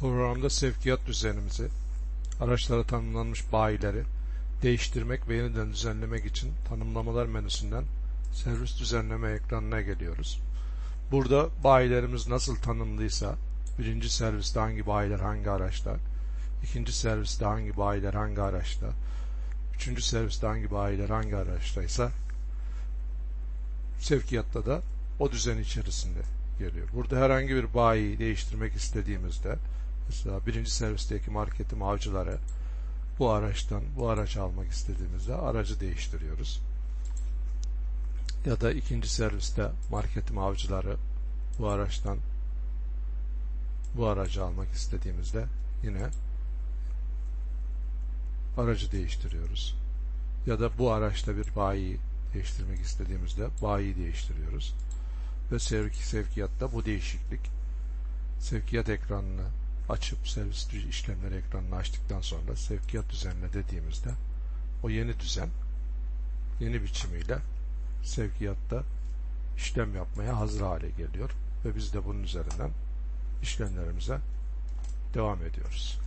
Programda sevkiyat düzenimizi, araçlara tanımlanmış bayileri değiştirmek ve yeniden düzenlemek için tanımlamalar menüsünden servis düzenleme ekranına geliyoruz. Burada bayilerimiz nasıl tanımlıysa, birinci serviste hangi bayiler hangi araçta, ikinci serviste hangi bayiler hangi araçta, üçüncü serviste hangi bayiler hangi araçtaysa sevkiyatta da o düzen içerisinde geliyor. Burada herhangi bir bayi değiştirmek istediğimizde mesela birinci servisteki marketim avcıları bu araçtan bu aracı almak istediğimizde aracı değiştiriyoruz. Ya da ikinci serviste marketim avcıları bu araçtan bu aracı almak istediğimizde yine aracı değiştiriyoruz. Ya da bu araçta bir bayi değiştirmek istediğimizde bayi değiştiriyoruz. Ve sevki sevkiyatta bu değişiklik sevkiyat ekranını açıp servis işlemleri ekranını açtıktan sonra sevkiyat düzenle dediğimizde o yeni düzen yeni biçimiyle sevkiyatta işlem yapmaya hazır hale geliyor ve biz de bunun üzerinden işlemlerimize devam ediyoruz.